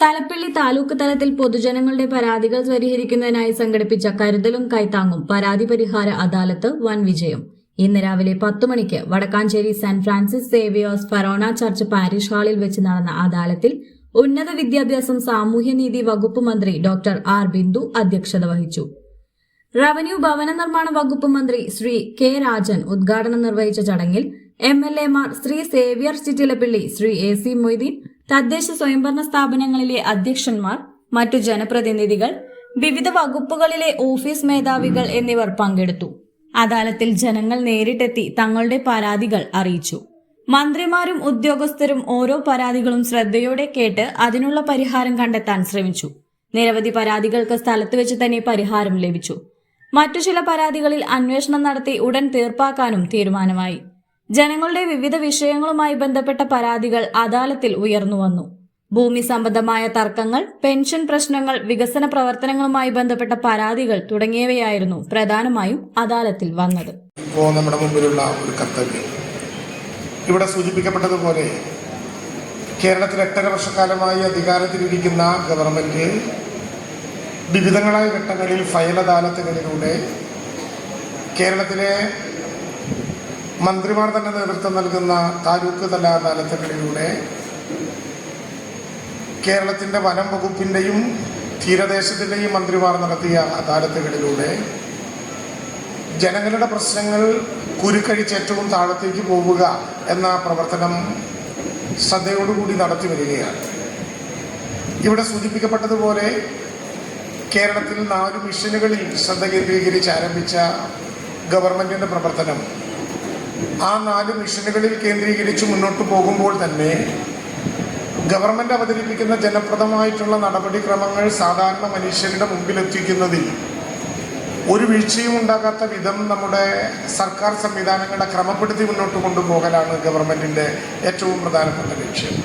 തലപ്പള്ളി താലൂക്ക് തലത്തിൽ പൊതുജനങ്ങളുടെ പരാതികൾ പരിഹരിക്കുന്നതിനായി സംഘടിപ്പിച്ച കരുതലും കൈത്താങ്ങും പരാതി പരിഹാര അദാലത്ത് വൻ വിജയം. ഇന്ന് രാവിലെ പത്ത് മണിക്ക് വടക്കാഞ്ചേരി സെന്റ് ഫ്രാൻസിസ് സേവിയോസ് ഫറോണ ചർച്ച് പാരിഷ് ഹാളിൽ വെച്ച് നടന്ന അദാലത്തിൽ ഉന്നത വിദ്യാഭ്യാസം സാമൂഹ്യനീതി വകുപ്പ് മന്ത്രി ഡോക്ടർ ആർ. ബിന്ദു അധ്യക്ഷത വഹിച്ചു. റവന്യൂ ഭവന നിർമ്മാണ വകുപ്പ് മന്ത്രി ശ്രീ കെ. രാജൻ ഉദ്ഘാടനം നിർവഹിച്ച ചടങ്ങിൽ എം. എൽ. എമാർ ശ്രീ സേവ്യർ ചിറ്റിലപ്പിള്ളി ശ്രീ എ. സി. മൊയ്തീൻ തദ്ദേശ സ്വയംഭരണ സ്ഥാപനങ്ങളിലെ അധ്യക്ഷന്മാർ മറ്റു ജനപ്രതിനിധികൾ വിവിധ വകുപ്പുകളിലെ ഓഫീസ് മേധാവികൾ എന്നിവർ പങ്കെടുത്തു. അദാലത്തിൽ ജനങ്ങൾ നേരിട്ടെത്തി തങ്ങളുടെ പരാതികൾ അറിയിച്ചു. മന്ത്രിമാരും ഉദ്യോഗസ്ഥരും ഓരോ പരാതികളും ശ്രദ്ധയോടെ കേട്ട് അതിനുള്ള പരിഹാരം കണ്ടെത്താൻ ശ്രമിച്ചു. നിരവധി പരാതികൾക്ക് സ്ഥലത്ത് വെച്ച് തന്നെ പരിഹാരം ലഭിച്ചു. മറ്റു ചില പരാതികളിൽ അന്വേഷണം നടത്തി ഉടൻ തീർപ്പാക്കാനും തീരുമാനമായി. ജനങ്ങളുടെ വിവിധ വിഷയങ്ങളുമായി ബന്ധപ്പെട്ട പരാതികൾ അദാലത്തിൽ ഉയർന്നു വന്നു. ഭൂമി സംബന്ധമായ തർക്കങ്ങൾ പെൻഷൻ പ്രശ്നങ്ങൾ വികസന പ്രവർത്തനങ്ങളുമായി ബന്ധപ്പെട്ട പരാതികൾ തുടങ്ങിയവയായിരുന്നു പ്രധാനമായും അദാലത്തിൽ വന്നത്. ഇപ്പോൾ നമ്മുടെ മുമ്പിലുള്ള ഒരു കർത്തവ്യം. ഇവിടെ സൂചിപ്പിക്കപ്പെട്ടതുപോലെ കേരളത്തിൽ എട്ടര വർഷക്കാലമായി അധികാരത്തിലിരിക്കുന്ന ഗവൺമെന്റ് വിവിധങ്ങളായ ഘട്ടങ്ങളിൽ ഫയൽ അദാലത്തുകളിലൂടെ കേരളത്തിലെ മന്ത്രിമാർ തന്നെ നേതൃത്വം നൽകുന്ന താലൂക്ക് തല അദാലത്തുകളിലൂടെ കേരളത്തിന്റെ വനം വകുപ്പിന്റെയും തീരദേശത്തിന്റെയും മന്ത്രിമാർ നടത്തിയ അദാലത്തുകളിലൂടെ ജനങ്ങളുടെ പ്രശ്നങ്ങൾ കുരുക്കഴിച്ച് ഏറ്റവും താഴത്തേക്ക് പോവുക എന്ന പ്രവർത്തനം ശ്രദ്ധയോടുകൂടി നടത്തി വരികയാണ്. ഇവിടെ സൂചിപ്പിക്കപ്പെട്ടതുപോലെ കേരളത്തിൽ നാല് മിഷനുകളിൽ ശ്രദ്ധ കേന്ദ്രീകരിച്ച് ആരംഭിച്ച ഗവൺമെന്റിന്റെ പ്രവർത്തനം ആ നാല് മിഷനുകളിൽ കേന്ദ്രീകരിച്ച് മുന്നോട്ട് പോകുമ്പോൾ തന്നെ ഗവൺമെന്റ് അവതരിപ്പിക്കുന്ന ജനപ്രദമായിട്ടുള്ള നടപടിക്രമങ്ങൾ സാധാരണ മനുഷ്യരുടെ മുമ്പിലെത്തിക്കുന്നതിൽ ഒരു വീഴ്ചയും ഉണ്ടാകാത്ത വിധം നമ്മുടെ സർക്കാർ സംവിധാനങ്ങളെ ക്രമപ്പെടുത്തി മുന്നോട്ട് കൊണ്ടുപോകലാണ് ഗവൺമെന്റിന്റെ ഏറ്റവും പ്രധാനപ്പെട്ട ലക്ഷ്യം.